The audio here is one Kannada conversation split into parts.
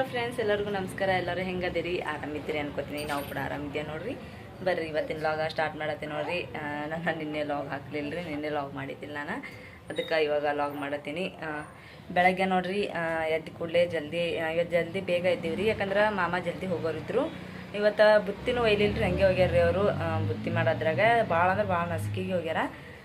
ಹಲೋ ಫ್ರೆಂಡ್ಸ್ ಎಲ್ಲರಿಗೂ ನಮಸ್ಕಾರ. ಎಲ್ಲರೂ ಹೆಂಗದಿರಿ? ಆರಾಮಿದ್ದೀರಿ ಅನ್ಕೋತೀನಿ. ನಾವು ಕೂಡ ಆರಾಮಿದ್ದೀವಿ ನೋಡ್ರಿ. ಬರ್ರಿ, ಇವತ್ತಿನ ಲಾಗ ಸ್ಟಾರ್ಟ್ ಮಾಡತ್ತೆ ನೋಡ್ರಿ. ನಾನು ನಿನ್ನೆ ಲಾಗ್ ಹಾಕ್ಲಿಲ್ಲ ರೀ ನಿನ್ನೆ ಲಾಗ್ ಮಾಡಿದ್ದಿಲ್ಲ ನಾನು. ಅದಕ್ಕೆ ಇವಾಗ ಲಾಗ್ ಮಾಡತ್ತೀನಿ. ಬೆಳಗ್ಗೆ ನೋಡ್ರಿ ಎದ್ದು ಎದ್ದ ಕೂಡಲೇ ಜಲ್ದಿ ಇವತ್ತು ಜಲ್ದಿ ಬೇಗ ಇದ್ದೀವಿ ರೀ ಯಾಕಂದ್ರೆ ಮಾಮ ಜಲ್ದಿ ಹೋಗೋರಿದ್ರು. ಇವತ್ತು ಬುತ್ತಿನೂ ಒಯ್ಲಿಲ್ಲ ರೀ ಹಂಗೆ ಹೋಗ್ಯಾರ ರೀ ಅವರು ಬುತ್ತಿ ಮಾಡೋದ್ರಾಗ. ಭಾಳ ಅಂದ್ರೆ ಭಾಳ ನಸುಕಿಗೆ ಹೋಗ್ಯಾರ.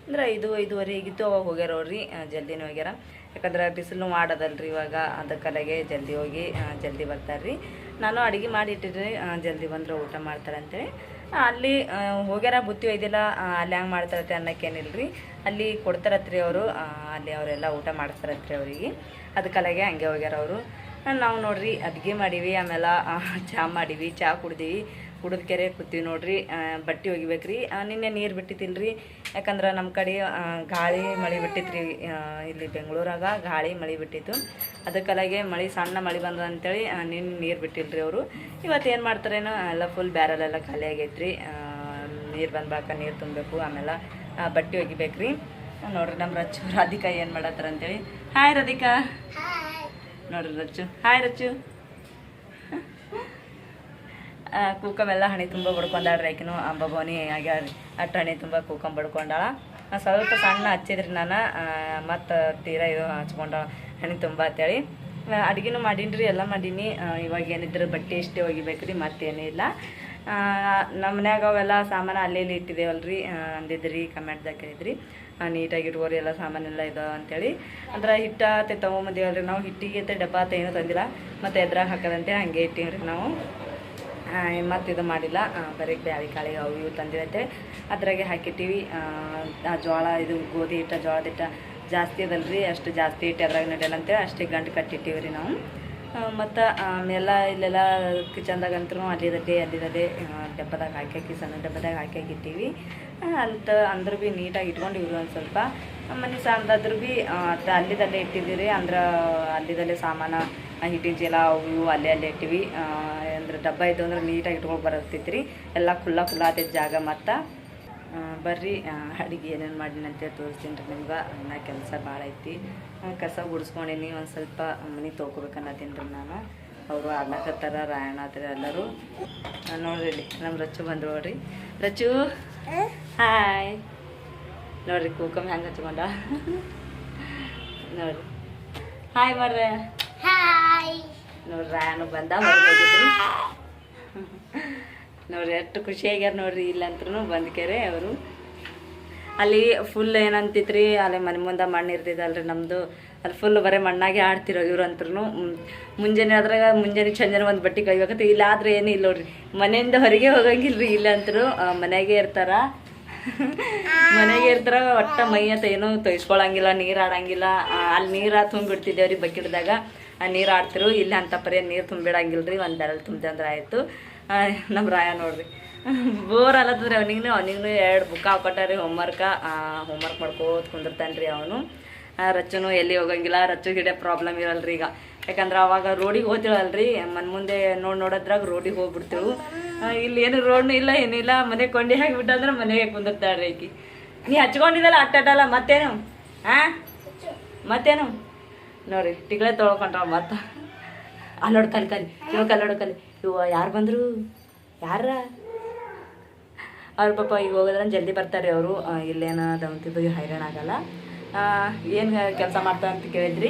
ಅಂದ್ರೆ ಐದು ಐದುವರೆ ಆಗಿತ್ತು ಅವಾಗ ಹೋಗ್ಯಾರ ಅವ್ರಿ ಜಲ್ದಿನೇ ಹೋಗ್ಯಾರ. ಯಾಕಂದ್ರೆ ಬಿಸಿಲು ಮಾಡೋದಲ್ರಿ ಇವಾಗ ಅದಕ್ಕಲಾಗೆ ಜಲ್ದಿ ಹೋಗಿ ಜಲ್ದಿ ಬರ್ತಾರ್ರಿ. ನಾನು ಅಡುಗೆ ಮಾಡಿ ಇಟ್ಟಿದ್ರಿ ಆ, ಜಲ್ದಿ ಬಂದ್ರೆ ಊಟ ಮಾಡ್ತಾರೆ ಆ, ಅಲ್ಲಿ ಹೋಗ್ಯಾರ ಬುತ್ತಿ ಒಯ್ದಿಲ್ಲ ಅಲ್ಲಿ ಹಂಗೆ ಮಾಡ್ತಾರತ್ತೆ ಅನ್ನೋಕ್ಕೇನಿಲ್ರಿ. ಅಲ್ಲಿ ಕೊಡ್ತಾರತ್ರಿ ಅವರು ಅಲ್ಲಿ ಅವರೆಲ್ಲ ಊಟ ಮಾಡಿಸ್ತಾರತ್ರಿ ಅವರಿಗೆ. ಅದಕ್ಕಲಾಗೆ ಹಂಗೆ ಹೋಗ್ಯಾರ ಅವರು. ನಾವು ನೋಡ್ರಿ ಅಡುಗೆ ಮಾಡೀವಿ ಆಮೇಲೆ ಚಹಾ ಮಾಡೀವಿ ಚಹಾ ಕುಡ್ದೀವಿ. ಕುಡಿದ ಕೆರೆ ಕೂತೀವಿ ನೋಡ್ರಿ ಬಟ್ಟೆ ಒಗಿಬೇಕ್ರಿ. ಆ, ನಿನ್ನೆ ನೀರು ಬಿಟ್ಟಿತ್ತಿಲ್ರಿ? ಯಾಕಂದ್ರೆ ನಮ್ಮ ಕಡೆ ಗಾಳಿ ಮಳೆ ಬಿಟ್ಟಿತ್ತು ಇಲ್ಲಿ ಬೆಂಗಳೂರಾಗ ಗಾಳಿ ಮಳೆ ಬಿಟ್ಟಿತ್ತು. ಅದಕ್ಕಲಾಗೆ ಮಳೆ ಸಣ್ಣ ಮಳೆ ಬಂದ ಅಂತೇಳಿ ನಿನ್ನೆ ನೀರು ಬಿಟ್ಟಿಲ್ರಿ ಅವರು. ಇವತ್ತು ಏನು ಮಾಡ್ತಾರೇನೋ ಎಲ್ಲ ಫುಲ್ ಬ್ಯಾರಲೆಲ್ಲ ಖಾಲಿ ಆಗೈತ್ರಿ. ನೀರು ಬಂದ್ಬಾಕ ನೀರು ತುಂಬಬೇಕು ಆಮೇಲೆ ಬಟ್ಟೆ ಒಗಿಬೇಕ್ರಿ. ನೋಡ್ರಿ ನಮ್ಮ ರಚ್ಚು ರಾಧಿಕಾ ಏನು ಮಾಡತ್ತಾರ ಅಂತೇಳಿ ಹಾಯ್ ರಾಧಿಕಾ ನೋಡ್ರಿ ರಚ್ಚು ಹಾಯ್ ರಚ್ಚು ಕೂಕಮೆಲ್ಲ ಹಣೆ ತುಂಬ ಬಡ್ಕೊಂಡಾಳ್ರಿ ಆಕಿನು. ಅಂಬಬೋನಿ ಆಗ್ಯಾಳ್ರಿ. ಅಟ್ಟು ಹಣೆ ತುಂಬ ಕೂಕಂ ಬಡ್ಕೊಂಡಾಳ. ಸ್ವಲ್ಪ ಸಣ್ಣ ಹಚ್ಚಿದ್ರಿ ನಾನು. ಮತ್ತು ತೀರಾ ಇದು ಹಚ್ಕೊಂಡಾಳ. ಹಣೆ ತುಂಬ ಅಂತೇಳಿ. ಅಡುಗೆನೂ ಮಾಡೀನಿ ಎಲ್ಲ ಮಾಡೀನಿ. ಇವಾಗ ಏನಿದ್ರು ಬಟ್ಟೆ ಇಷ್ಟೇ ಒಗಿಬೇಕ್ರಿ, ಮತ್ತೇನೂ ಇಲ್ಲ. ನಮ್ಮ ಮನ್ಯಾಗ ಅವೆಲ್ಲ ಸಾಮಾನು ಅಲ್ಲಿ ಇಲ್ಲಿ ಇಟ್ಟಿದ್ದೇವಲ್ರಿ ಅಂದಿದ್ರಿ, ಕಮೆಂಟ್ದಾಗ ಕೇಳಿದ್ರಿ. ನೀಟಾಗಿ ಇಟ್ಕೋರಿ, ಎಲ್ಲ ಸಾಮಾನೆಲ್ಲ ಇದಾವ ಅಂತೇಳಿ. ಅಂದ್ರೆ ಹಿಟ್ಟ ತೊಗೊಂಬಂದಿವಲ್ರಿ. ನಾವು ಹಿಟ್ಟಿಗೆ ಅಂತ ಡಬ್ಬ ಏನೂ ತಂದಿಲ್ಲ. ಮತ್ತು ಎದ್ರಾಗ ಹಾಕದಂತೆ ಹಂಗೆ ಇಟ್ಟೀವ್ರಿ ನಾವು. ಮತ್ತು ಇದು ಮಾಡಿಲ್ಲ. ಬರೀ ಬ್ಯಾಳಿ ಕಾಳಿ ಅವು ಇವು ತಂದಿರತ್ತೆ. ಅದ್ರಾಗೆ ಹಾಕಿಟ್ಟೀವಿ. ಆ, ಜೋಳ ಇದು ಗೋಧಿ ಹಿಟ್ಟ ಜೋಳದ ಹಿಟ್ಟ ಜಾಸ್ತಿ ಅದಲ್ರಿ. ಅಷ್ಟು ಜಾಸ್ತಿ ಹಿಟ್ಟು ಅದ್ರಾಗ ನಡೆಯಲ್ಲ ಅಂತೇಳಿ ಅಷ್ಟೇ ಗಂಟು ಕಟ್ಟಿಟ್ಟೀವಿ ರೀ ನಾವು. ಮತ್ತು ಆಮೇಲೆ ಇಲ್ಲೆಲ್ಲ ಕಿಚನ್ದಾಗ ಅಂತೂ ಅಲ್ಲಿದಲ್ಲಿ ಅಲ್ಲಿದಲ್ಲಿ ಡಬ್ಬದಾಗ ಹಾಕಿ ಹಾಕಿ ಸಣ್ಣ ಡಬ್ಬದಾಗ ಹಾಕಿ ಹಾಕಿಟ್ಟೀವಿ ಅಂತ ಅಂದ್ರೆ ಭೀ ನೀಟಾಗಿ ಇಟ್ಕೊಂಡಿವ್ರಿ ಒಂದು ಸ್ವಲ್ಪ. ಮನೆ ಸಾಂದಾದ್ರೂ ಭೀ ಅಲ್ಲಿದಲ್ಲೇ ಇಟ್ಟಿದ್ದೀವಿ ಅಂದ್ರೆ ಅಲ್ಲಿದಲ್ಲೇ ಸಾಮಾನು ಹಿಟ್ಟಿನ ಚೀಲ ಅವು ಇವು ಅಲ್ಲೇ ಅಲ್ಲೇ ಇಟ್ಟಿವಿ. ಡಬ್ಬ ಇದ್ದು ಅಂದ್ರೆ ನೀಟಾಗಿ ಇಟ್ಕೊಂಡು ಬರತ್ತಿತ್ತು ರೀ ಎಲ್ಲ ಖುಲ್ಲ ಖುಲ್ಲ ಆತೈತಿ ಜಾಗ ಮತ್ತು. ಬರ್ರಿ ಅಡುಗೆ ಏನೇನು ಮಾಡೀನಿ ಅಂತೇಳಿ ತೋರಿಸ್ತೀನಿ ರೀ ನಿಮ್ಗೆ. ಅನ್ನ ಕೆಲಸ ಭಾಳ ಐತಿ. ಕಸ ಗುಡಿಸ್ಕೊಂಡೀನಿ, ಒಂದು ಸ್ವಲ್ಪ ಮನೆ ತೊಳ್ಕೊಬೇಕು ಅನ್ನತ್ತೀನಿ ರೀ ನಾನು. ಅವರು ಆಡ್ಲಕತ್ತಾರ ರಾಯಣ ಆತರ ಎಲ್ಲರೂ ನೋಡ್ರಿ ನಮ್ಮ ರಚ್ಚು ಬಂದ್ರು ನೋಡ್ರಿ. ರಚ್ಚು, ಹಾಯ್. ನೋಡ್ರಿ ಕೂಕಮ್ ಹೆಂಗೆ ಹಚ್ಕೊಂಡ. ನೋಡ್ರಿ. ಹಾಯ್ ಮಾಡ್ರೆ ಹಾಯ್. ನೋಡ್ರಿ ರಾಯನು ಬಂದ ನೋಡ್ರಿ ಎಷ್ಟು ಖುಷಿಯಾಗ್ಯಾರ ನೋಡ್ರಿ ಇಲ್ಲಂತ್ರೂ ಬಂದ್ಕೆರೆ ಅವರು. ಅಲ್ಲಿ ಫುಲ್ ಏನಂತಿತ್ರಿ, ಅಲ್ಲಿ ಮನೆ ಮುಂದೆ ಮಣ್ಣು ಇರ್ತಿದ್ದಲ್ರಿ ನಮ್ಮದು ಅಲ್ಲಿ ಫುಲ್ ಬರೀ ಮಣ್ಣಾಗೆ ಆಡ್ತಿರೋ ಇವ್ರು ಅಂತ್ರು ಮುಂಜಾನೆ ಅದ್ರಾಗ ಮುಂಜಾನೆ ಚಂಜಾನೆ ಒಂದು ಬಟ್ಟೆ ಕೈಬೇಕಂತ, ಇಲ್ಲ ಆದ್ರೆ ಏನು ಇಲ್ಲ ನೋಡ್ರಿ. ಮನೆಯಿಂದ ಹೊರಗೆ ಹೋಗಂಗಿಲ್ರಿ ಇಲ್ಲ ಅಂತರು ಮನೆಗೆ ಇರ್ತಾರ. ಮನೆಗೆ ಇರ್ತಾರ, ಒಟ್ಟ ಮೈ ಅಂತ ಏನೂ ತೊಯ್ಸ್ಕೊಳಂಗಿಲ್ಲ, ನೀರು ಆಡಂಗಿಲ್ಲ. ಅಲ್ಲಿ ನೀರು ತುಂಬಿಡ್ತಿದ್ದೇವ್ರಿ ಬಕೆಟ್ದಾಗ ನೀರು ಆಡ್ತಿರು, ಇಲ್ಲ ಅಂತ ಪರಿ ನೀರು ತುಂಬಿಡಂಗಿಲ್ರಿ, ಒಂದು ಬೆರಳು ತುಂಬಿದೆ ಅಂದ್ರೆ ಆಯಿತು ನಮ್ಮ ರಾಯ ನೋಡ್ರಿ. ಬೋರ್ ಅಲ್ಲದ್ರೆ ಅವನಿಗೂ ಅವನಿಗೂ ಎರಡು ಬುಕ್ ಹಾಕೊಟ್ಟಾರಿ ಹೋಮ್ವರ್ಕ ಹೋಮ್ವರ್ಕ್ ಮಾಡ್ಕೋತ ಕುಂದಿರ್ತಾನೆ ರೀ ಅವನು ರಚ್ಚನು ಎಲ್ಲಿ ಹೋಗಂಗಿಲ್ಲ, ರಚ್ಚು ಗಿಡ ಪ್ರಾಬ್ಲಮ್ ಇರಲ್ರಿ ಈಗ. ಯಾಕಂದ್ರೆ ಅವಾಗ ರೋಡಿಗೆ ಹೋಗ್ತಿಳಲ್ರಿ ಮನ್ ಮುಂದೆ ನೋಡಿ ನೋಡೋದ್ರಾಗ ರೋಡಿಗೆ ಹೋಗ್ಬಿಡ್ತೀವಿ. ಇಲ್ಲಿ ಏನು ರೋಡ್ನು ಇಲ್ಲ ಏನಿಲ್ಲ ಮನೆ ಕೊಂಡಿ ಹಾಕಿಬಿಟ್ಟಂದ್ರೆ ಮನೆಗೆ ಕುಂದಿರ್ತಾಳ್ರಿ ಈಕಿ. ನೀ ಹಚ್ಕೊಂಡಿದ್ದಲ್ಲ ಅಟ್ಟಾಡಲ್ಲ ಮತ್ತೇನು? ಹಾಂ ಮತ್ತೇನು? ನೋಡ್ರಿ ಟಿಗಳೇ ತೊಳ್ಕೊಂಡ್ರ ಮತ್ತೆ. ಅಲ್ಲೋಡ್ ಕಲಿ ಕಲಿ ಇವ ಕಲ್ಲೋಡು ಕಲಿ. ಇವ ಯಾರು ಬಂದರು? ಯಾರ ಅವ್ರ ಪಾಪ ಈಗ ಹೋಗೋದ್ರೆ ಜಲ್ದಿ ಬರ್ತಾರೆ ಅವರು. ಇಲ್ಲೇನೋ ಬಗ್ಗೆ ಹೈರಾಣ ಆಗಲ್ಲ. ಏನು ಕೆಲಸ ಮಾಡ್ತಾ ಅಂತ ಕೇಳಿದ್ರಿ.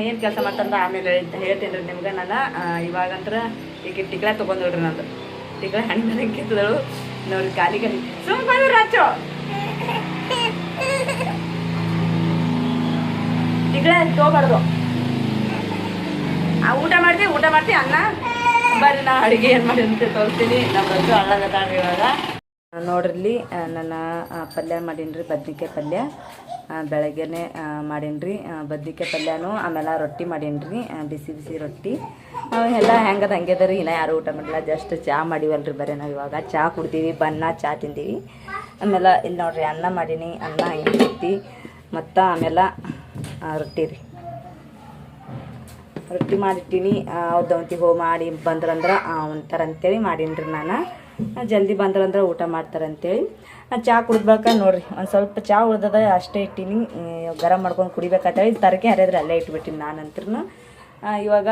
ಏನು ಕೆಲಸ ಮಾಡ್ತಾರಂತ ಆಮೇಲೆ ಹೇಳ್- ಹೇಳ್ತೀನಿ ರೀ ನಿಮ್ಗೆ ನಾನು. ಇವಾಗಂತ್ರ ಈಗ ಟಿಕ್ಳ ತೊಗೊಂಡ್ರಿ ನಂದು. ಟಿಕ್ಳ ಹಣ್ಣು ಕಿತ್ತದಳು. ನೋಡಿ ಖಾಲಿ ಸುಮ್ಮನೆ ರಾಚು ತಗೋಬಾರ್ದು. ಊಟ ಮಾಡ್ತೀವಿ ಊಟ ಮಾಡ್ತೀವಿ, ಅನ್ನ. ಬರ್ರಿ, ನಾ ಅಡುಗೆ ಏನು ಮಾಡಿ ಅಂತ ತೋರಿಸ್ತೀನಿ. ನಮ್ಮ ಹಳ್ಳಗತ್ತಾಳ್ರಿ ಇವಾಗ. ನೋಡ್ರಿ ನನ್ನ ಪಲ್ಯ ಮಾಡೀನಿ ರೀ ಬದ್ನಿಕಾಯಿ ಪಲ್ಯ. ಬೆಳಗ್ಗೆನೆ ಮಾಡೀನಿ ಬದ್ನಿಕಾಯಿ ಪಲ್ಯನೂ, ಆಮೇಲೆ ರೊಟ್ಟಿ ಮಾಡೀನಿ ರೀ ಬಿಸಿ ಬಿಸಿ ರೊಟ್ಟಿ. ಎಲ್ಲ ಹೆಂಗದ, ಹಂಗೆ ರೀ. ಇನ್ನೂ ಯಾರು ಊಟ ಮಾಡಿಲ್ಲ, ಜಸ್ಟ್ ಚಹಾ ಮಾಡಿವಲ್ರಿ ಬರೀ ನಾವು ಇವಾಗ. ಚಹಾ ಕುಡ್ತೀವಿ ಬನ್ನ ಚಹಾ ತಿಂದೀವಿ ಆಮೇಲೆ ಇಲ್ಲಿ ನೋಡ್ರಿ, ಅನ್ನ ಮಾಡೀನಿ, ಅನ್ನ ಹಿಂಗೆ ಮತ್ತು ಆಮೇಲೆ ರೊಟ್ಟಿ ರೀ. ರೊಟ್ಟಿ ಮಾಡಿಟ್ಟೀನಿ. ಅವ್ರ ದವಂತಿಗೆ ಹೋಗಿ ಮಾಡಿ ಬಂದ್ರಂದ್ರೆ ಒಂಥರ ಅಂತೇಳಿ ಮಾಡೀನಿ ರೀ ನಾನು. ಜಲ್ದಿ ಬಂದ್ರಂದ್ರೆ ಊಟ ಮಾಡ್ತಾರಂತೇಳಿ. ಚಹಾ ಕುಡಿದ್ಬೇಕ ನೋಡ್ರಿ. ಒಂದು ಸ್ವಲ್ಪ ಚಹಾ ಉಳ್ದದ ಅಷ್ಟೇ ಇಟ್ಟೀನಿ. ಗರಂ ಮಾಡ್ಕೊಂಡು ಕುಡಿಬೇಕಂತೇಳಿ ತರಕೆ ಹರಿದ್ರೆ ಅಲ್ಲೇ ಇಟ್ಬಿಟ್ಟಿನಿ ನಾನಂತ್ರೂ ಇವಾಗ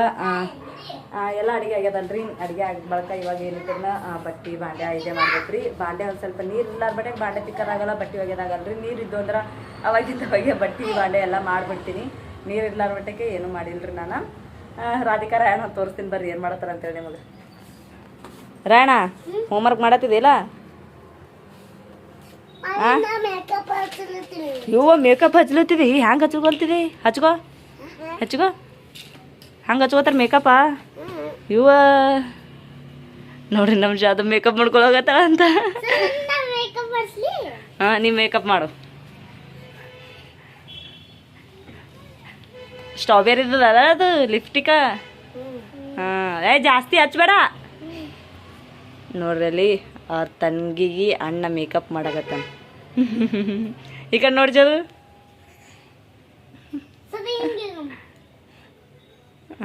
ಎಲ್ಲ ಅಡುಗೆ ಆಗ್ಯದಲ್ರಿ. ಅಡುಗೆ ಆಗ ಬಳಕ ಇವಾಗ ಏನಿದ್ರನ್ನ ಬಟ್ಟಿ ಬಾಂಡೆ ಇದೆ ಮಾಡ್ಬೇಕ್ರಿ. ಬಾಂಡೆ ಒಂದು ಸ್ವಲ್ಪ ನೀರು ಇಲ್ಲ ಬಟ್ಟೆ ಬಾಂಡೆ ತಿಕ್ಕದಾಗಲ್ಲ ಬಟ್ಟೆ ಒಗ್ಯದಾಗಲ್ರಿ ನೀರು ಇದ್ದು ಅಂದ್ರೆ ಅವಾಗಿಂದ ಅವಾಗೆ ಬಟ್ಟೆ ಬಾಂಡೆ ಎಲ್ಲ ಮಾಡಿಬಿಡ್ತೀನಿ. ನೀರು ಇರ್ಲಾರ ಬಟ್ಟೆಗೆ ಏನೂ ಮಾಡಿಲ್ರಿ ನಾನು. ರಾಧಿಕಾ ರಾಯಣ ತೋರಿಸ್ತೀನಿ ಬರ್ರಿ ಏನು ಮಾಡತ್ತಾರ ಅಂತೇಳಿ ನಿಮಗೆ. ರಾಯಣ ಹೋಮ್ವರ್ಕ್ ಮಾಡತ್ತಿದಿಲ್ಲ ಇವ ಮೇಕಪ್ ಹಚ್ಲತ್ತಿದಿ? ಹ್ಯಾಂಗೆ ಹಚ್ಕೊಳ್ತಿದಿ? ಹಚ್ಕೋ. ಹಚ್ಕೋ. ಹಂಗೆ ಹಚ್ಕೋತಾರ ಮೇಕಪ್ಪ ಇವ ನೋಡ್ರಿ ನಮ್ಮ ಜಾದು ಮೇಕಪ್ ಮಾಡ್ಕೊಳಗತ್ತಾಳ ಅಂತ. ಹಾಂ, ನೀ ಮೇಕಪ್ ಮಾಡು. ಸ್ಟ್ರಾಬೆರಿ ಇದ್ದದಲ್ಲ ಅದು ಲಿಪ್ಟಿಕ ಹಾಂ, ಏ, ಜಾಸ್ತಿ ಹಚ್ಬೇಡ. ನೋಡ್ರಿ ಅಲ್ಲಿ, ಅವ್ರ ತಂಗಿಗೆ ಅಣ್ಣ ಮೇಕಪ್ ಮಾಡಕತ್ತಾನ. ಈ ಕಡೆ ನೋಡಿ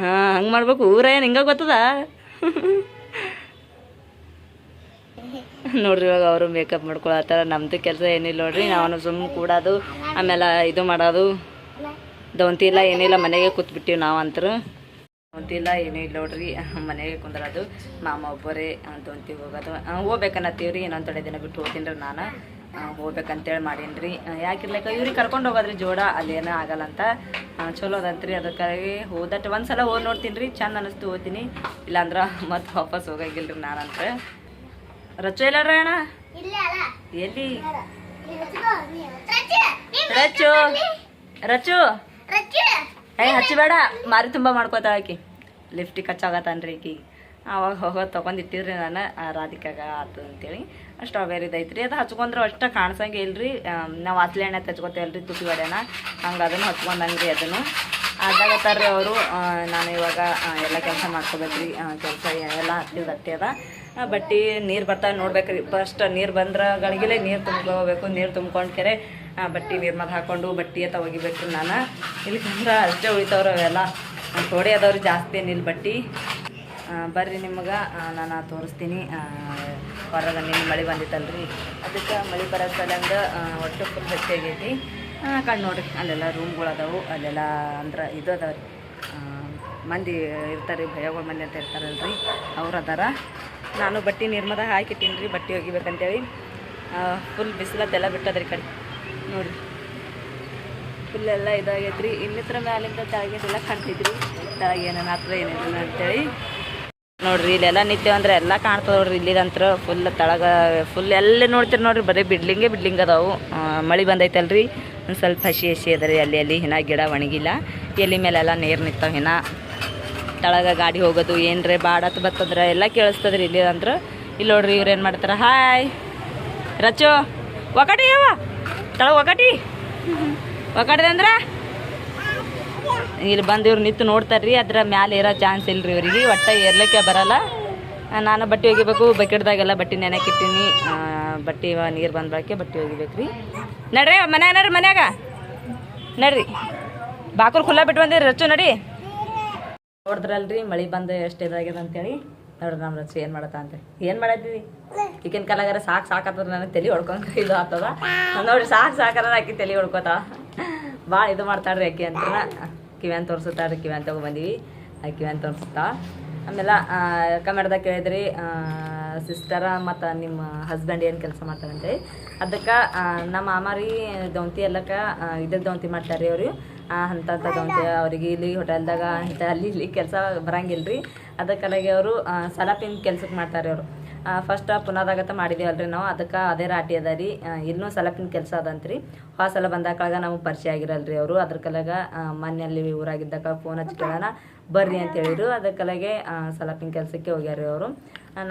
ಹಾಂ, ಹಂಗೆ ಮಾಡ್ಬೇಕು. ಊರ ಏನು ಹಿಂಗ ಗೊತ್ತದ? ನೋಡ್ರಿ, ಇವಾಗ ಅವರು ಮೇಕಪ್ ಮಾಡ್ಕೊಳತ್ತಾರ. ನಮ್ದು ಕೆಲಸ ಏನಿಲ್ಲ ನೋಡ್ರಿ. ನಾವು ಸುಮ್ಮನೆ ಕೂಡೋದು, ಆಮೇಲೆ ಇದು ಮಾಡೋದು. ದೋಂತಿ ಇಲ್ಲ, ಏನಿಲ್ಲ, ಮನೆಗೆ ಕೂತ್ಬಿಟ್ಟಿವಿ ನಾವು ಅಂತರು. ದೋಂತಿ ಏನೂ ಇಲ್ಲ ನೋಡ್ರಿ. ಮನೆಗೆ ಕುಂದ್ರದು. ಮಾಮ ಒಬ್ಬರೇ ದವಂತಿ ಹೋಗೋದು. ಹೋಗ್ಬೇಕನ್ನತ್ತೀವ್ರಿ. ಇನ್ನೊಂದು ತಡೆ ದಿನ ಬಿಟ್ಟು ಹೋಗ್ತೀನಿ ನಾನು. ಹೋಗ್ಬೇಕಂತೇಳಿ ಮಾಡೀನಿ ರೀ ಯಾಕಿರ್ಲಕ್ಕ ಇವ್ರಿಗೆ ಕರ್ಕೊಂಡು ಹೋಗೋದ್ರಿ ಜೋಡ ಅಲ್ಲಿ ಏನೂ ಆಗಲ್ಲ ಅಂತ. ಚಲೋ ಅದಂತ್ರಿ. ಅದಕ್ಕಾಗಿ ಹೋದಟ್ ಒಂದ್ಸಲ ಹೋಗಿ ನೋಡ್ತೀನಿ ರೀ ಚಂದ ಅನ್ನಿಸ್ತು ಹೋಗ್ತೀನಿ. ಇಲ್ಲಾಂದ್ರೆ ಮತ್ತೆ ವಾಪಸ್ ಹೋಗಂಗಿಲ್ಲ ರೀ ನಾನಂತ ರಚು ಇಲ್ಲ ಅಣ್ಣ ಎಲ್ಲಿ? ರಚು ರಚು ಏ ಹಚ್ಚಬೇಡ ಮಾರಿ ತುಂಬ ಮಾಡ್ಕೋತ ಆಕಿ. ಲಿಫ್ಟಿಗೆ ಹಚ್ಚಾಗತ್ತಾನ್ರಿ ಈಕಿ ಅವಾಗ ಹೋಗೋದು ತೊಗೊಂಡಿಟ್ಟಿವ್ರಿ ನಾನು. ಆ ರಾಧಿಕಾಗ ಆತು ಅಂತೇಳಿ. ಸ್ಟ್ರಾಬೆರಿದು ಐತ್ರಿ. ಅದು ಹಚ್ಕೊಂಡ್ರೆ ಅಷ್ಟ ಕಾಣಿಸಂಗೆ ಇಲ್ರಿ. ನಾವು ಅತ್ಲೆ ಎಣ್ಣೆ ಹಚ್ಕೋತೇವಲ್ರಿ ತುಟಿ ಒಡೆನ ಹಂಗೆ ಅದನ್ನು ಹಚ್ಕೊಂಡಂಗ್ರಿ ಅದನ್ನು. ಅದಾಗತ್ತಾರ್ರಿ ಅವರು ನಾನು ಇವಾಗ ಎಲ್ಲ ಕೆಲಸ ಮಾಡ್ಕೋಬೇಕ್ರಿ. ಕೆಲಸ ಎಲ್ಲ ಹತ್ತಿದ ಹತ್ತಿ ಅದ. ಬಟ್ಟಿ ನೀರು ಬರ್ತಾ ನೋಡ್ಬೇಕ್ರಿ. ಫಸ್ಟ್ ನೀರು ಬಂದ್ರೆ ಗಳಿಗೆಲೆ ನೀರು ತುಂಬ್ಕೋಬೇಕು. ನೀರು ತುಂಬ್ಕೊಂಡು ಕೆರೆ ಬಟ್ಟೆ ನೀರು ನೀರ್ನಾಗ ಹಾಕೊಂಡು ಬಟ್ಟೆ ಅಂತ ಒಗಿಬೇಕ್ರಿ ನಾನು. ಇಲ್ಲಿಕಂದ್ರೆ ಅಷ್ಟೇ ಉಳಿತಾವ್ರಿ ಅವೆಲ್ಲ. ಥೋಡೆ ಅದಾವ್ರಿ ಜಾಸ್ತಿ ಏನಿಲ್ಲ ಬಟ್ಟಿ. ಬರ್ರಿ ನಿಮ್ಗೆ. ನಾನು ತೋರಿಸ್ತೀನಿ. ಹೊರಗೆ ನಿನ್ನ ಮಳೆ ಬಂದಿತ್ತಲ್ರಿ? ಅದಕ್ಕೆ ಮಳೆ ಬರೋ ಸಲಂದ ಒಟ್ಟು ಫುಲ್ ಹೆಚ್ಚಿ ಆಗೈತಿ. ಕಣ್ಣು ನೋಡ್ರಿ ಅಲ್ಲೆಲ್ಲ ರೂಮ್ಗಳು ಅದಾವು ಅಲ್ಲೆಲ್ಲ ಅಂದ್ರೆ ಇದು ಅದ ಮಂದಿ ಇರ್ತಾರೆ ಭಯಗಳ ಮಂದಿ ಅಂತ ಇರ್ತಾರಲ್ರಿ ಅವ್ರು ಅದಾರ. ನಾನು ಬಟ್ಟೆ ನಿರ್ಮದ ಹಾಕಿಟ್ಟೀನಿ ರೀ ಬಟ್ಟೆ ಒಗಿಬೇಕಂತೇಳಿ. ಫುಲ್ ಬಿಸಿಲತ್ತೆಲ್ಲ ಬಿಟ್ಟದ್ರಿ ಕಡೆ ನೋಡ್ರಿ. ಫುಲ್ ಎಲ್ಲ ಇದಾಗೈತ್ರಿ. ಇನ್ನಿತ್ರ ಮ್ಯಾಲಿಂದ ತೆಳಗಿಂದೆಲ್ಲ ಕಾಣ್ತಿದ್ರಿ ತೆಳಗೆ ಏನೇನು ಹತ್ರ ಏನೇನಿಲ್ಲ ಅಂತೇಳಿ. ನೋಡ್ರಿ, ಇಲ್ಲೆಲ್ಲ ನಿತ್ಯ ಅಂದ್ರೆ ಎಲ್ಲ ಕಾಣ್ತದ ನೋಡ್ರಿ, ಇಲ್ಲಿದಂತ್ರ ಫುಲ್ ತಳಗ ಫುಲ್ ಎಲ್ಲ ನೋಡ್ತೀರಿ ನೋಡ್ರಿ, ಬರೀ ಬಿಡ್ಲಿಂಗೇ ಬಿಡ್ಲಿಂಗ್ ಅದಾವು. ಮಳಿ ಬಂದೈತಲ್ರಿ. ಒಂದು ಸ್ವಲ್ಪ ಹಸಿ ಹಸಿ ಅದ್ರಿ, ಅಲ್ಲಿ ಅಲ್ಲಿ ಹಿನ ಗಿಡ ಒಣಗಿಲ್ಲ. ಎಲ್ಲಿ ಮೇಲೆಲ್ಲ ನೀರು ನಿಂತಾವ ಹಿನ. ತಳಗ ಗಾಡಿ ಹೋಗೋದು, ಏನ್ರಿ ಬಾಡತ್ ಬತ್ತಂದ್ರೆ, ಎಲ್ಲ ಕೇಳಿಸ್ತದ್ರಿ ಇಲ್ಲಿ ಅಂದ್ರೆ ಇಲ್ಲಿ ನೋಡ್ರಿ, ಇವ್ರು ಏನು ಮಾಡ್ತಾರೆ? ಹಾಯ್. ರಚು ಒಕಟಿ ಯಾವ ತಳಗ ಒಕಟಿ. ಒಕಟಿದೆ ಅಂದ್ರೆ? ಇಲ್ಲಿ ಬಂದು ಇವ್ರು ನಿಂತು ನೋಡ್ತಾರ್ರಿ, ಅದ್ರ ಮ್ಯಾಲೆ ಇರೋ ಚಾನ್ಸ್ ಇಲ್ರಿ ಇವ್ರಿಗೆ, ಒಟ್ಟ ಏರ್ಲಿಕ್ಕೆ ಬರಲ್ಲ. ನಾನು ಬಟ್ಟೆ ಒಗಿಬೇಕು, ಬಕೆಟ್ದಾಗೆಲ್ಲ ಬಟ್ಟೆ ನೆನಕಿಟ್ಟಿನಿ ಬಟ್ಟೆ ನೀರು ಬಂದ ಬಳಕೆ ಬಟ್ಟೆ ಒಗಿಬೇಕು ರೀ ನಡ್ರಿ ಮನ್ಯಾಗ ನಡ್ರಿ ಮನ್ಯಾಗ. ನಡ್ರಿ. ಬಾಕುಲ್ ಖುಲ್ಲ ಬಿಟ್ಟು ಬಂದಿರಿ, ರಚ್ಚು ನಡಿ. ನೋಡಿದ್ರಲ್ರಿ, ಮಳೆ ಬಂದು ಎಷ್ಟು ಇದಾಗ್ಯದ ಅಂತೇಳಿ. ನೋಡ್ರಿ ನಮ್ಮ ರಚ್ಚು ಏನು ಮಾಡತ್ತ ಅಂತ. ಏನು ಮಾಡತ್ತೀವಿ ಈಗಿನ ಕಾಲಾಗಾರ ಸಾಕು ಸಾಕತ್ತದ ನನಗೆ ತಲೆ ಹೊಡ್ಕೊಂಡ್ ಇದು ಆಗ್ತದ ನೋಡ್ರಿ, ಸಾಕು ಸಾಕಾರ ಆಕಿ ತಲೆ ಹೊಡ್ಕೋತಾವ. ಭಾಳ ಇದು ಮಾಡ್ತಾಳ್ರಿ ಆಕಿ ಅಂತ ಕಿವ್ಯಾನ್ ಅದು ಕಿವ್ಯಾನ್ ತೊಗೊಬಂದೀವಿ. ಆ ಕಿವ್ಯಾನ್ ತೋರಿಸುತ್ತಾ. ಆಮೇಲೆ ಕನ್ನಡದಾಗ ಕೇಳಿದ್ರಿ ಸಿಸ್ಟರ ಮತ್ತು ನಿಮ್ಮ ಹಸ್ಬೆಂಡ್ ಏನು ಕೆಲಸ ಮಾಡ್ತಾರಂತೆ ಅದಕ್ಕೆ ನಮ್ಮ ಮಾಮಾರಿ ದೌಂತಿ ಎಲ್ಲಕ್ಕ ಇದ್ರ ದೌಂತಿ ಮಾಡ್ತಾರೆ ಅವರು. ಅಂತ ದೌಂತಿ ಅವ್ರಿಗೆ ಇಲ್ಲಿ ಹೋಟೆಲ್ದಾಗ ಅಂತ ಅಲ್ಲಿ ಇಲ್ಲಿ ಕೆಲಸ ಬರಂಗಿಲ್ಲ ರೀ ಅದಕ್ಕೆ ಅವರು ಸಲಪಿನ ಕೆಲ್ಸಕ್ಕೆ ಮಾಡ್ತಾರೆ ಅವರು. ಫಸ್ಟ್ ಪುನಾದಾಗತ್ತ ರೀ ನಾವು. ಅದಕ್ಕೆ ಅದೇ ರಾಟಿ ಅದ ರೀ. ಇನ್ನೂ ಸಲಪಿನ ಕೆಲಸ ಅದಂತ್ರಿ. ಆ ಸಲ ಬಂದಾಕಳಾಗ ನಮಗೆ ಪರಿಚಯ ಆಗಿರಲ್ರಿ ಅವರು. ಅದ್ರ ಕಲಾಗ ಮನೆಯಲ್ಲಿ ಊರಾಗಿದ್ದಾಗ ಫೋನ್ ಹಚ್ಚಿ ಕೇಳೋಣ. ಬರ್ರಿ ಅಂತ ಹೇಳಿದ್ರು. ಅದಕ್ಕಲಾಗೆ ಸಲಪಿನ ಕೆಲಸಕ್ಕೆ ಹೋಗ್ಯಾರ ಅವರು.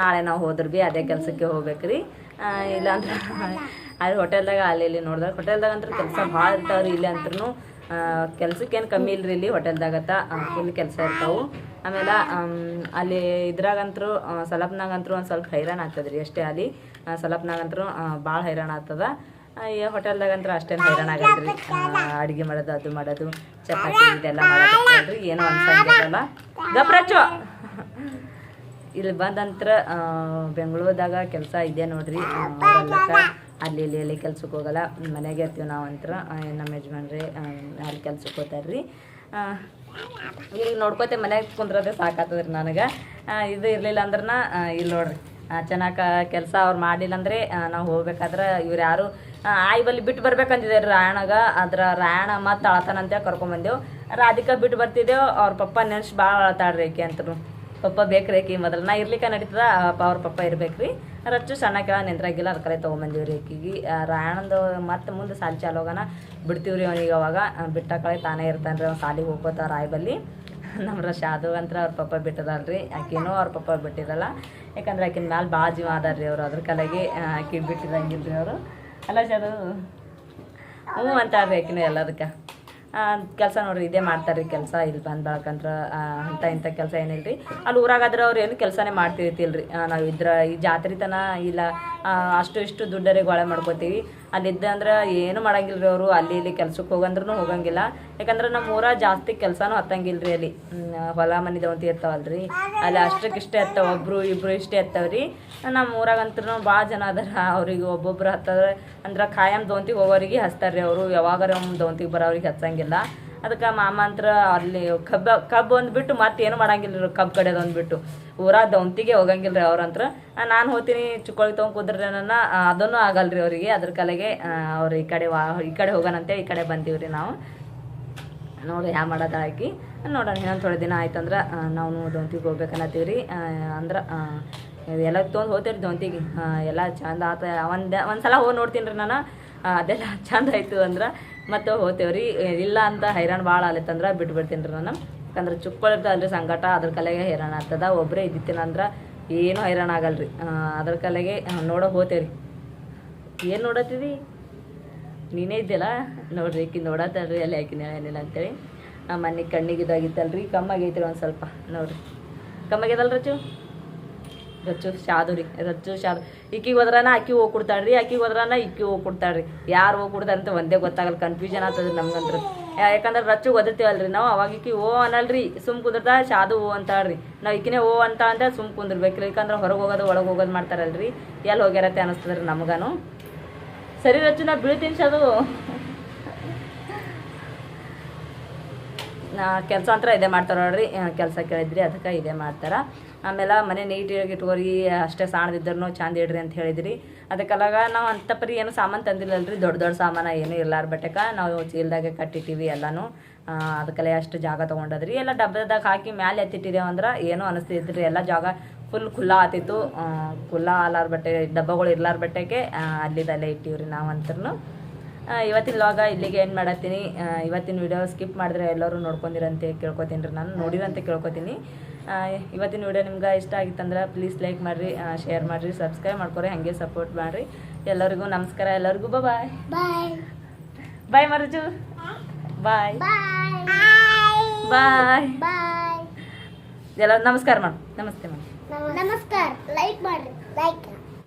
ನಾಳೆ ನಾವು ಹೋದ್ರು ಭೀ ಅದೇ ಕೆಲಸಕ್ಕೆ ಹೋಗ್ಬೇಕ್ರಿ. ಇಲ್ಲ ಇಲ್ಲಾಂದ್ರೆ ಅಲ್ಲಿ ಹೋಟೆಲ್ದಾಗ ಅಲ್ಲಿ ಇಲ್ಲಿ ನೋಡಿದಾಗ ಹೋಟೆಲ್ದಾಗ ಅಂತ ಕೆಲಸ ಭಾಳ ಇರ್ತಾವ್ರಿ ಇಲ್ಲಿ ಅಂತ್ರೂ ಕೆಲ್ಸಕ್ಕೇನು ಕಮ್ಮಿ ಇಲ್ರಿ ಇಲ್ಲಿ ಹೋಟೆಲ್ದಾಗತ್ತ ಫುಲ್ ಕೆಲಸ ಇರ್ತಾವು. ಆಮೇಲೆ ಆಮ್, ಅಲ್ಲಿ ಇದ್ರಾಗಂತರೂ ಸಲಪ್ನಾಗಂತರೂ ಒಂದು ಸ್ವಲ್ಪ ಹೈರಾಣ ಆಗ್ತದೆ ರೀ ಅಷ್ಟೇ ಅಲ್ಲಿ. ಸಲಪ್ನಾಗಂತರೂ ಭಾಳ ಹೈರಾಣ ಆಗ್ತದ. ಈ ಹೋಟೆಲ್ದಾಗಂತೂ ಅಷ್ಟೇನು ಹೈರಾಣ ಆಗಲ್ರಿ. ಅಡುಗೆ ಮಾಡೋದು ಅದು ಮಾಡೋದು ಚಪಾತಿ ಇದೆಲ್ಲ ಮಾಡೋದು ಏನೋ ಅನ್ಸಲ್ಲ ಗಪ್ರಚ್ಚು ಇಲ್ಲಿ ಬಂದಂತ್ರ ಬೆಂಗಳೂರದಾಗ ಕೆಲಸ ಇದೆ ನೋಡ್ರಿ. ಅಲ್ಲಿ ಇಲ್ಲಿ ಇಲ್ಲಿ ಕೆಲ್ಸಕ್ಕೆ ಹೋಗಲ್ಲ. ಮನೆಗೆ ಇರ್ತೀವಿ ನಾವು ಅಂತ್ರ ನಮ್ಮ ಯಜಮಾನ್ರಿ ಅಲ್ಲಿ ಕೆಲ್ಸಕ್ಕೆ ಹೋಗ್ತಾರ್ರಿ. ಈಗ ನೋಡ್ಕೋತೆ ಮನ್ಯಾಗ ಕುಂದ್ರದೇ ಸಾಕಾತದ್ರಿ ನನಗೆ. ಇದು ಇರಲಿಲ್ಲ ಅಂದ್ರನ ಇಲ್ಲಿ ನೋಡ್ರಿ. ಚೆನ್ನಾಗಿ ಕೆಲಸ ಅವ್ರು ಮಾಡಿಲ್ಲ ಅಂದರೆ ನಾವು ಹೋಗ್ಬೇಕಾದ್ರೆ ಇವ್ರು ಯಾರು ಆಯ್ ಬಲ್ಲಿ ಬಿಟ್ಟು ಬರ್ಬೇಕಂತಿದ್ದಾರೆ ರಾಯಣಗ ಅದ್ರ ರಾಯಣ ಮತ್ತು ಅಳತಾನಂತ ಕರ್ಕೊಂಬಂದೆವು ರಾಧಿಕಾ ಬಿಟ್ಟು ಬರ್ತಿದ್ದೆವು, ಅವ್ರ ಪಪ್ಪ ನೆನ್ಸಿ ಭಾಳ ಅಳತಾಡ್ರಿ ಅಂತರು ಪಪ್ಪ ಬೇಕ್ರಿ ಆಕಿ ಮೊದಲು ನಾ ಇರ್ಲಿಕ್ಕೆ ನಡೀತದ ಅವ್ರ ಪಪ್ಪ ಇರ್ಬೇಕ್ರಿ. ರಚ್ಚು ಸಣ್ಣ ಕೇಳ ನಿಂದ್ರಾಗಿಲ್ಲ ಅದ್ರ ಕಡೆ ತೊಗೊಂಬಂದಿವ್ರಿ ಆಕಿಗೆ ರಾಯಣಂದು ಮತ್ತೆ ಮುಂದೆ ಸಾಲಿ ಚಾಲು ಹೋಗೋಣ. ಬಿಡ್ತೀವ್ರಿ ಅವನಿಗೆ ಅವಾಗ. ಬಿಟ್ಟ ಕಳೆ ತಾನೇ ಇರ್ತಾನೆ ರೀ ಅವ್ನು ಸಾಲಿಗೆ ಹೋಗ್ಕೋತ ರಾಯ್ ಬಲ್ಲಿ ನಮ್ಮ ಶಾದು ಅಂತ ಅವ್ರ ಪಪ್ಪ ಬಿಟ್ಟದಲ್ರಿ. ಆಕಿನೂ ಅವ್ರ ಪಪ್ಪ ಬಿಟ್ಟಿರಲ್ಲ. ಯಾಕಂದ್ರೆ ಆಕಿನ ಮ್ಯಾಲೆ ಭಾಳ ಜೀವ ಅದಾರ ರೀ ಅವ್ರು. ಅದ್ರ ಕಲೆಗೆ ಆಕಿ ಬಿಟ್ಟಿರಂಗಿಲ್ಲ ರೀ ಅವರು. ಅಲ್ಲ ಶಾದು ಹ್ಞೂ ಅಂತಾರ್ರಿ ಆಕಿನೂ ಎಲ್ಲದಕ್ಕೆ. ಕೆಲಸ ನೋಡ್ರಿ, ಇದೇ ಮಾಡ್ತಾರ್ರಿ ಕೆಲಸ. ಇಲ್ಲಿ ಬಂದು ಬೆಳಕಂತ್ರ ಅಂತ ಇಂಥ ಕೆಲಸ ಏನಿಲ್ಲ ರೀ ಅಲ್ಲಿ ಊರಾಗಾದ್ರೆ ಅವ್ರು ಏನು ಕೆಲಸನೇ ಮಾಡ್ತಿರ್ತಿಲ್ರಿ. ನಾವು ಇದ್ರ, ಈ ಜಾತ್ರೆ ತನ ಇಲ್ಲ ಅಷ್ಟು ಇಷ್ಟು ದುಡ್ಡರಿಗೆ ಗೊಳೆ ಮಾಡ್ಕೋತೀವಿ. ಅಲ್ಲಿದ್ದ ಅಂದ್ರೆ ಏನು ಮಾಡಂಗಿಲ್ಲ ರೀ ಅವರು, ಅಲ್ಲಿ ಇಲ್ಲಿ ಕೆಲ್ಸಕ್ಕೆ ಹೋಗಂದ್ರೂ ಹೋಗಂಗಿಲ್ಲ. ಯಾಕಂದ್ರೆ ನಮ್ಮ ಊರ ಜಾಸ್ತಿ ಕೆಲಸನೂ ಹತ್ತಂಗಿಲ್ಲ ರೀ ಅಲ್ಲಿ ಹೊಲ ಮನಿ ದವಂತಿ ಇರ್ತಾವಲ್ರಿ ಅಲ್ಲಿ ಅಷ್ಟಕ್ಕೆ ಇಷ್ಟೇ ಇರ್ತಾವ ಒಬ್ರು ಇಬ್ರು ಇಷ್ಟೇ ಇರ್ತಾವ್ರಿ ನಮ್ಮ ಊರಾಗಂತೂ ಭಾಳ ಜನ ಅದಾರ. ಅವ್ರಿಗೆ ಒಬ್ಬೊಬ್ರು ಹತ್ತಾರ ಅಂದ್ರೆ ಖಾಯಂ ದೋಂತಿಗೆ ಹೋಗೋರಿಗೆ ಹಚ್ತಾರ್ರಿ ಅವರು. ಯಾವಾಗಾರ ದೋಂತಿಗೆ ಬರೋರಿಗೆ ಹಚ್ಚಂಗಿಲ್ಲ. ಅದಕ್ಕೆ ಮಾಮ ಅಂತ್ರ ಅಲ್ಲಿ ಕಬ್ಬ, ಕಬ್ಬು ಅಂದ್ಬಿಟ್ಟು ಮತ್ತೇನು ಮಾಡಂಗಿಲ್ಲ ರೀ ಕಬ್ಬು ಕಡೆದು ಅಂದ್ಬಿಟ್ಟು ಊರ ದೌಂತಿಗೆ ಹೋಗಂಗಿಲ್ಲ ರೀ ಅವ್ರಂತ್ರ ನಾನು ಹೋತೀನಿ ಚುಕ್ಕೋಳಿ ತೊಗೊಂಡು ಕುದ್ರೆ ನನ್ನ ಅದನ್ನು ಆಗಲ್ರಿ ಅವರಿಗೆ. ಅದ್ರ ಕಲೆಗೆ ಅವ್ರು ಈ ಕಡೆ ವಾ, ಈ ಕಡೆ ಹೋಗೋಣಂತೇಳಿ ಈ ಕಡೆ ಬಂದೀವ್ರಿ ನಾವು. ನೋಡಿ ಹ್ಯಾ ಮಾಡೋದ ಹಾಕಿ ನೋಡೋಣ, ಇನ್ನೊಂದು ಥೋಡೆ ದಿನ ಆಯ್ತಂದ್ರೆ ನಾವು ದೊಂತಿಗೆ ಹೋಗ್ಬೇಕನ್ನತ್ತೀವಿ ರೀ ಅಂದ್ರೆ ಎಲ್ಲ ತೊಗೊಂಡು ಹೋಗ್ತೀವಿ ದೊಂತಿಗೆ. ಎಲ್ಲ ಚಂದ ಆತ, ಒಂದು ಒಂದು ಸಲ ಹೋಗಿ ನೋಡ್ತೀನಿ ರೀ ನಾನು ಅದೆಲ್ಲ ಚಂದ ಆಯಿತು ಅಂದ್ರೆ ಮತ್ತೆ ಹೋಗ್ತೇವೆ ರೀ ಇಲ್ಲ ಅಂತ ಹೈರಾಣ ಭಾಳ ಆಲತ್ತಂದ್ರೆ ಬಿಟ್ಬಿಡ್ತೀನಿ ರೀ ನಾನು. ಯಾಕಂದ್ರೆ ಚುಕ್ಕೊಳಿರ್ತಲ್ರಿ ಸಂಕಟ, ಅದ್ರ ಕಲೆಗೆ ಹೈರಾಣ ಆಗ್ತದ. ಒಬ್ಬರೇ ಇದ್ದಿತ್ತಿನ ಏನು ಹೈರಾಣ ಆಗಲ್ರಿ. ರೀ ಅದ್ರ ಕಲೆಗೆ ನೋಡೋ ಹೋಗ್ತೇವೆ ರೀ ಏನು ನೋಡತ್ತೀರಿ? ನೀನೇ ಇದ್ದಿಲ್ಲ ನೋಡ್ರಿ, ಈಕಿ ನೋಡತ್ತಲ್ರಿ ಅಲ್ಲಿ ಆಕಿನ ಏನಿಲ್ಲ ಅಂತೇಳಿ. ಮನೆ ಕಣ್ಣಿಗೆ ಇದಾಗಿತ್ತಲ್ರಿ ಕಮ್ಮಾಗೈತ್ರಿ ಒಂದು ಸ್ವಲ್ಪ, ನೋಡ್ರಿ. ಕಮ್ಮಾಗ್ಯದಲ್ಲ ರಚ್ಚು ರಚ್ಚು ಶಾದು ರೀ ರಚ್ಚು ಶಾದು ಇಕ್ಕಿಗೆ ಹೋದ್ರನ ಅಕ್ಕಿ ಹೋಗಿ ಕೊಡ್ತಾಳ್ರಿ ಅಕ್ಕಿಗೆ ಹೋದ್ರನ ಇಕ್ಕಿ ಹೋಗಿ ಕೊಡ್ತಾಳ್ರಿ ಯಾರು ಹೋಗಿ ಅಂತ ಒಂದೇ ಗೊತ್ತಾಗಲ್ಲ ಕನ್ಫ್ಯೂಷನ್ ಆಗ್ತದ್ರಿ ನಮ್ಗಂತ್ರ. ಯಾಕಂದ್ರೆ ರಚ್ಚು ಓದಿರ್ತೀವಲ್ರಿ ನಾವು, ಅವಾಗ ಈಕಿ ಓ ಅನ್ನಲ್ರಿ, ಸುಮ್ ಕುಂದಿರ್ತಾ ಶಾದು ಓ ಅಂತಾಳ್ರಿ ನಾವು ಇಕ್ಕಿನೇ ಓ ಅಂತ ಅಂದ್ರೆ ಸುಮ್ ಕುಂದಿರ್ಬೇಕ್ರಿ, ಯಾಕಂದ್ರೆ ಹೊರಗೆ ಹೋಗೋದು, ಒಳಗೆ ಹೋಗೋದು ಮಾಡ್ತಾರಲ್ರಿ. ಎಲ್ಲಿ ಹೋಗ್ಯಾರತ್ತೆ ಅನಿಸ್ತದ್ರಿ ನಮ್ಗನು. ಸರಿ ರಚ್ಚು ನಾ ಬೀಳ್ತೀನಿ ಶಾದು ಕೆಲಸ ಅಂತ ಇದೇ ಮಾಡ್ತಾರೆ ನೋಡ್ರಿ. ಕೆಲಸ ಕೇಳಿದ್ರಿ ಅದಕ್ಕೆ ಇದೇ ಮಾಡ್ತಾರೆ. ಆಮೇಲೆ ಮನೆ ನೀಟಾಗಿ ಇಟ್ಕೋರಿ ಅಷ್ಟೇ ಸಾಣದಿದ್ದರೂ ಚಂದ ಇಡ್ರಿ ಅಂತ ಹೇಳಿದ್ರಿ. ಅದಕ್ಕೆಲ್ಲಾಗ ನಾವು ಅಂಥ ಪರಿ ಏನು ಸಾಮಾನು ತಂದಿಲ್ಲಲ್ರಿ. ದೊಡ್ಡ ದೊಡ್ಡ ಸಾಮಾನು ಏನು ಇರ್ಲಾರ ಬಟ್ಟೆಕ. ನಾವು ಚೀಲದಾಗೆ ಕಟ್ಟಿಟ್ಟಿವಿ ಎಲ್ಲನೂ. ಅದಕ್ಕೆಲ್ಲ ಅಷ್ಟು ಜಾಗ ತೊಗೊಂಡದ್ರಿ. ಎಲ್ಲ ಡಬ್ಬದಾಗ ಹಾಕಿ ಮ್ಯಾಲೆ ಎತ್ತಿಟ್ಟಿದ್ದೇವೆ ಅಂದ್ರೆ ಏನು ಅನಿಸ್ತಿದ್ರಿ ಎಲ್ಲ ಜಾಗ ಫುಲ್ ಖುಲ್ಲ ಆತಿತ್ತು. ಖುಲ್ಲ ಆಲಾರ ಬಟ್ಟೆ ಡಬ್ಬಗಳು ಇರ್ಲಾರ ಬಟ್ಟೆಗೆ ಅಲ್ಲಿದಲ್ಲೇ ಇಟ್ಟಿವ್ರಿ ನಾವು ಅಂತೂ ಆ, ಇವತ್ತಿನ ಲಾಗ ಇಲ್ಲಿಗೆ ಏನು ಮಾಡತ್ತೀನಿ. ಇವತ್ತಿನ ವಿಡಿಯೋ ಸ್ಕಿಪ್ ಮಾಡಿದ್ರೆ ಎಲ್ಲರೂ ನೋಡ್ಕೊಂಡಿರಂತೆ ಕೇಳ್ಕೊತೀನಿ ರೀ. ನಾನು ನೋಡಿರಂತೆ ಕೇಳ್ಕೊತೀನಿ. ಇವತ್ತಿನ ವಿಡಿಯೋ ನಿಮ್ಗೆ ಇಷ್ಟ ಆಗಿತ್ತಂದ್ರೆ ಪ್ಲೀಸ್ ಲೈಕ್ ಮಾಡಿರಿ ಶೇರ್ ಮಾಡಿರಿ ಸಬ್ಸ್ಕ್ರೈಬ್ ಮಾಡ್ಕೊರಿ ಹಾಗೆ ಸಪೋರ್ಟ್ ಮಾಡಿರಿ. ಎಲ್ಲರಿಗೂ ನಮಸ್ಕಾರ ಎಲ್ಲರಿಗೂ ಬಾಯ್ ಬಾಯ್ ಬಾಯ್ ಮರಜು. ಬಾಯ್ ಬಾಯ್ ಬಾಯ್ ಬಾಯ್ ಎಲ್ಲ ನಮಸ್ಕಾರ ಮಾಡಿ. ನಮಸ್ತೆ ಮಾಡಿ. ನಮಸ್ಕಾರ. ಲೈಕ್ ಮಾಡಿರಿ. ಲೈಕ್